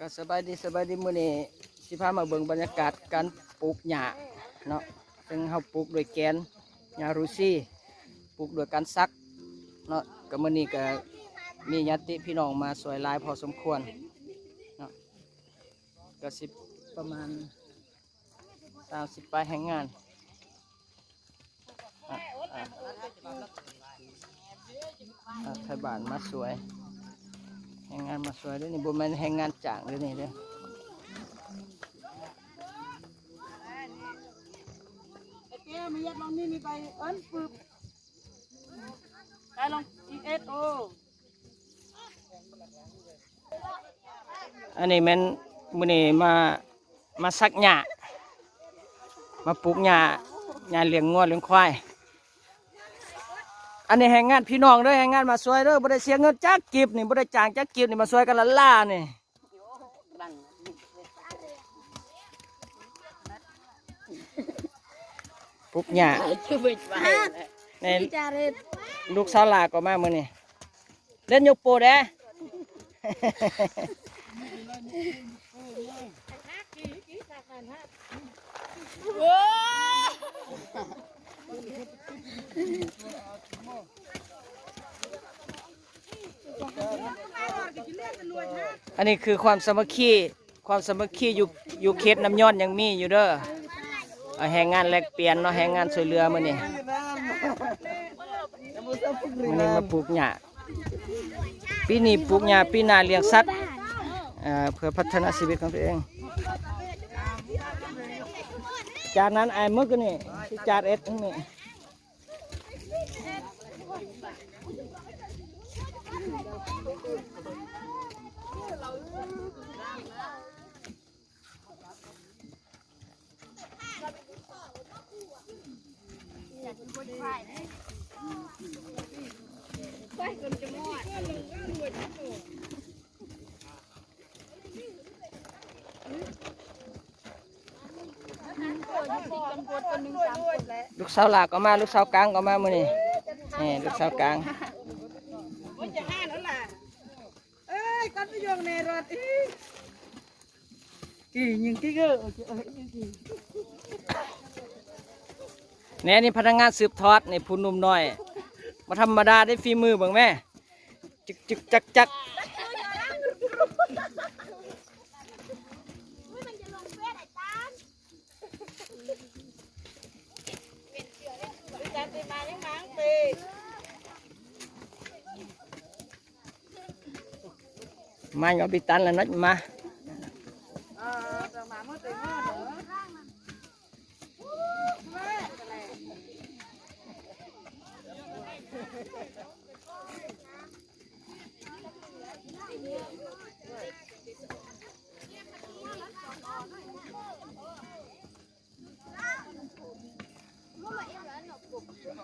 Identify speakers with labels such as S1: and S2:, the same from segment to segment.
S1: ก็สบายดีสบายดีมื้อนี้สิพามาเบิ่งบรรยากาศการปลูกหญ้าเนาะซึ่งเฮาปลูกโดวยแกนหญ้ารูซี่ปลูกโดยการซักเนาะก็มื้อนี้ก็มีญาติพี่น้องมาสวยหลายพอสมควรเนาะก็สิประมาณ30ปลายแห่งงานอะอะอะไทยบ้านมาสวย งงานมาสวยด้วยนี่บุมันแรงงานจ้างด้วยนี่เด้อ
S2: ไอ้เก้มายัดลองนี่มีไปเอิ้นปึบไปลองอีเอสโอ
S1: อันนี้แมันมื้อนี้มามาซักหญ้ามาปลูกหญ้าหญ้าเลี้ยงงัวเลี้ยงควาย อันนี้แรงงานพี่น้องเด้อแรงงานมาสวยเด้อบ่ได้เสียเงินจักกิบนี่บ่ได้จ้างจักกิบนี่มาสวยกันละล่านี่ปลูกหญ้า
S2: คือไปไป
S1: ใน
S2: จาเรต
S1: ลูกสาวลาก็มามื้อนี้เล่นยกโปแด้
S2: โอ้
S1: อันนี้คือความสามัคคีความสามัคคีอยู่อยู่เขตน้ำย้อนยังมีอยู่เด้อเอาแหงงานแลกเปลี่ยนเนาะแหงงานช่วยเหลือมื้อนี้มื้อนี้มาปลูกหญ้าปีนี้ปลูกหญ้าปีหน้าเลี้ยงสัตว์เพื่อพัฒนาชีวิตของตัวเอง จากนั้นไอ้มึกนี่ ที่จาดเอ็ด นี่ลูกสาวหลากก็มาลูกสาวกลางก็มามื้อนี้นี่ลูกสาวกลาง
S2: มันจะห้าแล้วล่ะเอ้ยกันไปยงในรถอีกี่ยิงกี่เกอร์เอ้ยยิงกี่
S1: แนี่นี่พนักงานสืบทอดนี่ผู้หนุ่มน้อยมาธรรมดาได้ฝีมือเบิ่งแม่จึกจึกจักจัก
S2: จันตี มายังมังปี
S1: มาเอาไปตันแล้วนะมา
S2: เออจะมาเมื่อตีห้าเหรอ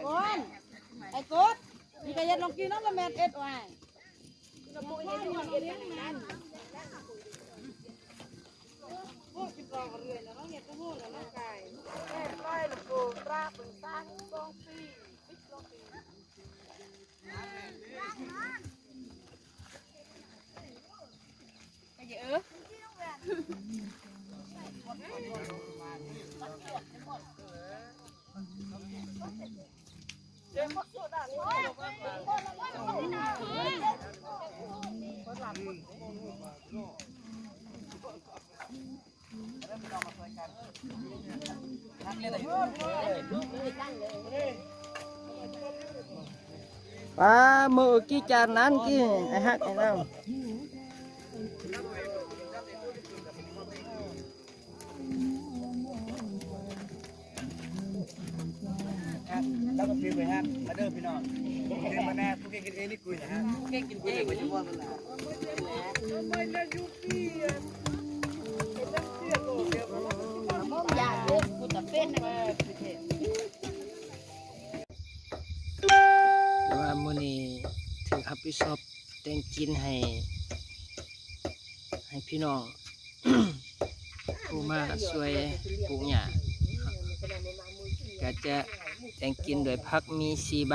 S2: คนไอ้กดมีกระยัน ลองกินน้ำละแม็ดเอ็ดไว้กระปุกเอ็ดมันเอ็ดมันพวกจิบรองเรือนแล้วน้องเห็ดก็หู้แล้วน้องไก่แม่ก้อยลูกโป่งปลาปึงซ่างสองปีปิดสองปีไอ้เยอะเดี๋ยวมักสุดอะ
S1: ปลาหมือกี่จานนั้นกี่ไอ้ฮักไอ้น้
S3: แล้วก็พิมพ์ไปฮะมาเดิมพี่น้องพิมพ์มาแน่พวกเก่งกินเองนี่คุยนะฮะ
S2: เก่งกินเองจะว่ามันและ
S1: ถือรับผิดชอบแต่งกินให้ ให้พี่น้อง ผู้มาช่วยปลูกหญ้าก็จะแต่งกินโดยพักมีสีใบ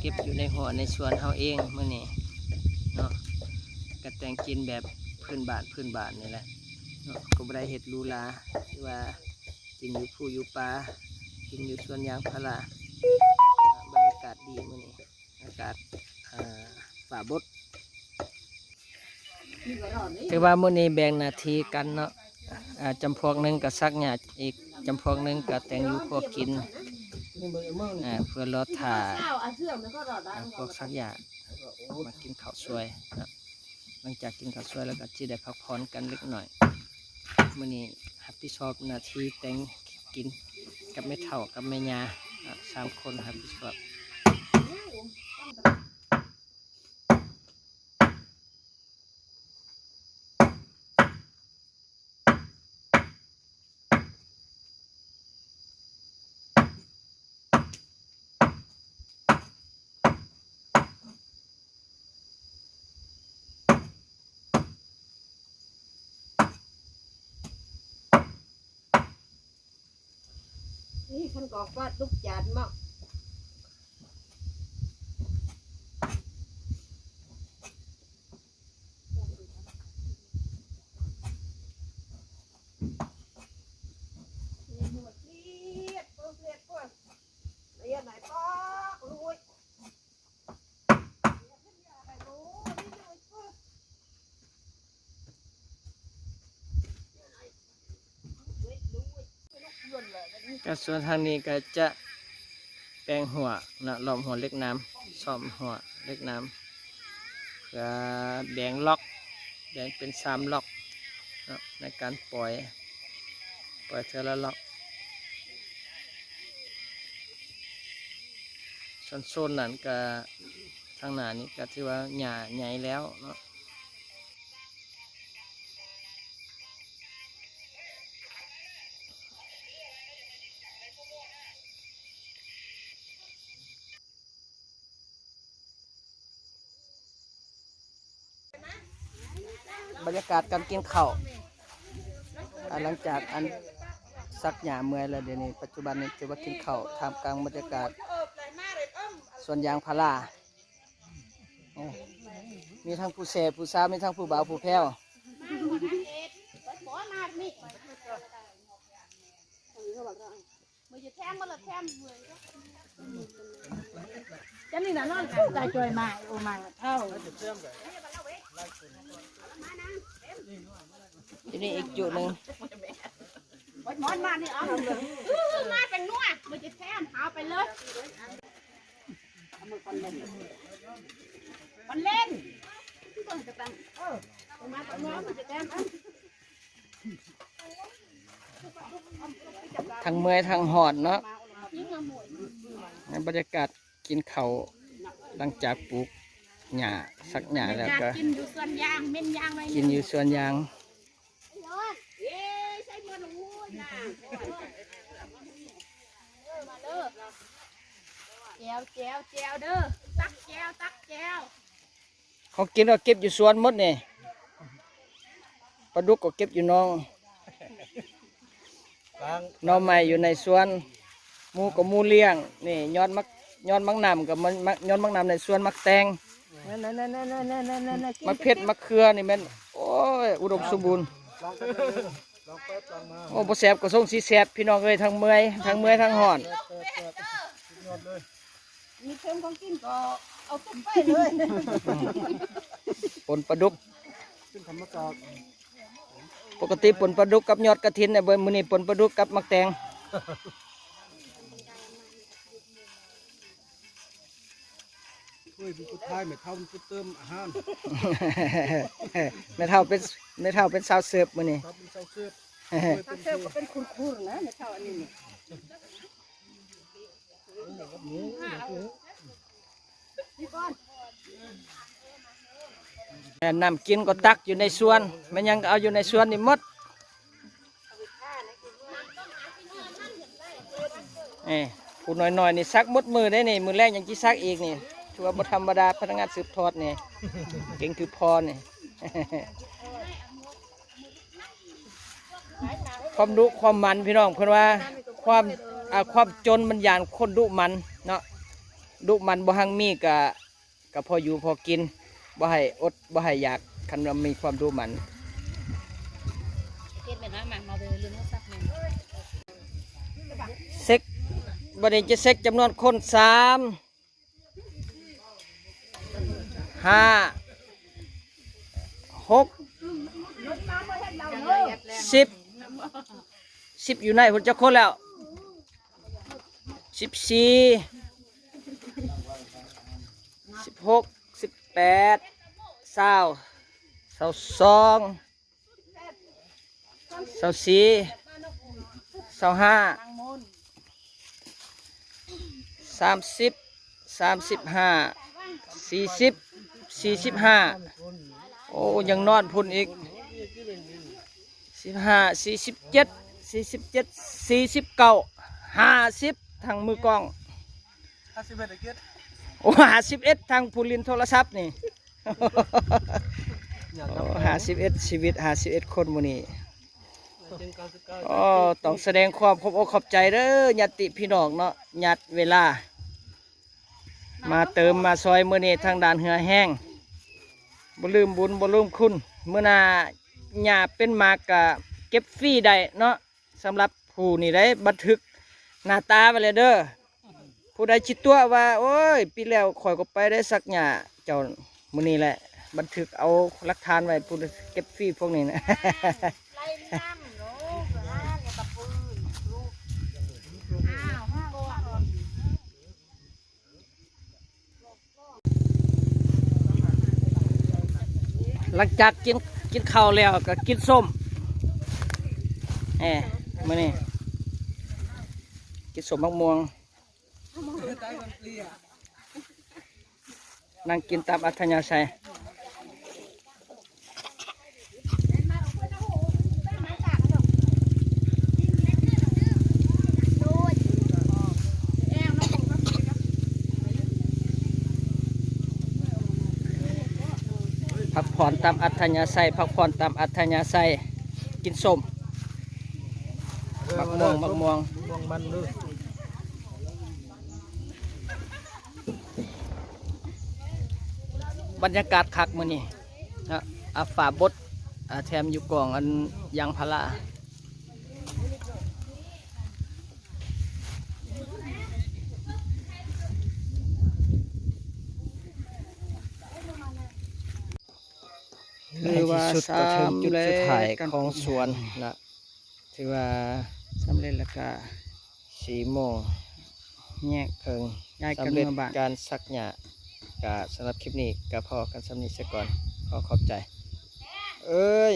S1: เก็บอยู่ในหัวในสวนเฮาเองเมื้อนี้เนาะก็แต่งกินแบบพื้นบานพื้นบานนี่แหละเนาะก็บ่ได้เฮ็ดหรูหราที่ว่ากินอยู่ผู้อยู่ป่ากินอยู่สวนยางพาราบรรยากาศดีเมื้อนี้ อากาศอ่าป่าบดถือว่ามื้อนี้แบ่งหน้าที่กันเนาะอ่าจำพวกหนึงก็ซักหญ้าอีกจำพวกหนึงก็แต่งอยู่พวกกินอ่าเพื่อรอถ่า
S2: เอาเสื้อมันก็รอดได้
S1: อ่าพวกซักหญ้ามากินข้าวสวยนะหลังจากกินข้าวสวยแล้วก็จะได้พักผ่อนกันเล็กหน่อยมื้อนี้รับผิดชอบหน้าที่แต่งกินกับแม่เฒ่ากับแม่ยาอะสามคนรับผิดชอบ
S2: นี่ขันกอกว่าทุกจานมากนี่หัวเสียดเปิ้ลเสียดเปิ้ลเรียนไหนปอกลุยไปรู้นี่หน่อยเปิ้ล
S1: ก็ส่วนทางนี้ก็จะแปลงหัวนะล้อมหัวเล็กน้ำซ่อมหัวเล็กน้ำเพื่อแบ่งล็อกแบ่งเป็นสามล็อกนะในการปล่อย ปล่อยเทอละล็อกส่วนโซนนั้นก็ทางหน้านี้ก็ถือว่าหญ้าใหญ่แล้วเนาะ บรรยากาศการกินข้าวหลังจากอันซักหญ้าเมื่อยแล้วเดี๋ยวนี้ปัจจุบันนี้ถือว่ากินข้าวท่ามกลางบรรยากาศส่วนยางพารามีทั้งผู้แสบผู้สาวมีทั้งผู้บ่าวผู้แพ้ว
S2: จะนี่นะนอนตายจอยมาโอมาเท่า
S1: ทีนี้อีกจุดหนึ่ง
S2: วัดมอนมานี่เอาเลยมาเป็นนัวมันจะแทนเอาไปเลยมันเล่นเออมาตรงนู้นมันจะแทน
S1: ทั้งเมื่อยทั้งหอดเนาะบรรยากาศกินข้าวหลังจากปลูกหญ้าซักหญ้าแล้วก็
S2: กินอยู่ส่วนยางเม่นยางอะไร
S1: กินอยู่สวนยาง
S2: เอ๊ะใช่เงินโอ้ยนะมาเด้อ แจวแจวแจวเด้อ ตักแจวตักแจว
S1: เขากินก็เก็บอยู่สวนหมดนี่ปลาดุกก็เก็บอยู่น้อง
S3: กลางให
S1: น่อยู่ในสวนหมูกับหมูเลี้ยงนี่ยอดมักยอดมักนำกับมันมักยอดมักนำในสวนมักแตงมักเพชรมักเขือนี่แมันโอ้ยอุดมสมบูรณ์
S3: ลองไปเลยลองไปลองมา
S1: โอ้บ่แสบก็ส่งสีแสบพี่น้องเอ้ยทั้งเมื่อยทั้งเมื่อยทั้งหอน
S3: เปิดเปิดเปิดยอดเลย
S2: มีเพิ่มของกินก็เอาตุ้มไปเลย
S1: ปนปลาดุก
S3: ขึ้นธรรมศาสตร์
S1: ปกติปนปลาดุกกับยอดกระถินเนี่ยเบิ่มื้อนี้ปนปลาดุกกับมักแตง
S3: ช่วยผู้สุดท้ายไม่เท่ามันจะเติมอาหาร
S1: แม่เฒ่าเป็นแม่เฒ่าเป็นสาวเสิร์ฟมื้อนี้
S3: ครับเป็นเจ้าเชือกช่วเป็น
S2: เพิ่มก็เป็นคุณคุณนะในเท่าอันนี้นี่
S1: แม่น้ำกินก็ตักอยู่ในสวนแม่ยังเอาอยู่ในสวนนี่หมดเอ้ผู้น้อยๆนี่ซักหมดมือได้นี่มือแรกยังจีซักอีกนี่ ถือว่าบธรรมดาพนักงานสืบทอดเนี่ยเก่งคือพอเนี่ยความดุความมันพี่น้องเพื่อนว่าความความจนมันยานคนดุมันเนาะดุมันบ่หังมีกับกับพออยู่พอกินบ่ให้อดบ่ให้อยากคันมีความดุมันเซ็กบริเวณจะเซ็กจำนวนคนสาม ห้าหกสิบสิบอยู่ไหนผมจะคนแล้วสิบสี่สิบหกสิบแปดเศร้าเศร้าสองเศร้าสี่เศร้าห้าสามสิบสามสิบห้าสี่สิบ สี่สิบห้าโอ้ยังนอนพุ่นอีกสิบห้าสี่สิบเจ็ดสี่สิบเจ็ดสี่สิบเก้าห้าสิบทางมือกล้อง
S3: ห้าสิบเอ็ดเกียรติ
S1: โอ้ห้าสิบเอ็ดทางผู้ลินโทรศัพท์นี่ห้าสิบเอ็ดชีวิตห้าสิบเอ็ดคนหมูนี่อ๋อต้องแสดงความขอบอกขอบใจเด้อญาติพี่น้องเนาะญาติเวลา มาเติมมาซอยมือนี้ทางด่านเหือแห้ง บ่ลืมบุญบ่ลืมคุณเมื่อนาหยาเป็นมากกะเก็บฟรีได้เนาะสำหรับผู้นี่ได้บันทึกหน้าตาไปเลยเด้อผู้ใดจิตตัวว่า โอ้ย ปีแล้วข่อยก็ไปได้สักหยาเจ้ามือนี่แหละ บันทึกเอาหลักฐานไว้ผู้เก็บฟรีพวกนี้นะ
S2: ไล่น้ำลูกอ่าเนี่ยตะปืนลูกอ้าวห้าโลอะ
S1: หลังจากกินกินข้าวแล้วก็กินส้มแหมมานี่กินส้มมะม่วง นั่งกินตามอัธยาศัย พักผ่อนตามอัธยาศัยพักผ่อนตามอัธยาศัยกินส้มมักม่วงมักม่วง
S3: ม่วงมันด้วย
S1: บรรยากาศคักมื้อนี้นะอาฝาบดอ่าแถมอยู่กล่องอันยางพารา คือว่าสามจุดสุดท้ายของสวนละถือว่าสำเร็จแล้วก็สี่โมงแยกเคิง
S3: ย้ายกัน
S1: สำเร็จการซักหยากะสำหรับคลิปนี้ก็พอกันสำนิทซะก่อนขอขอบใจ เอ้ย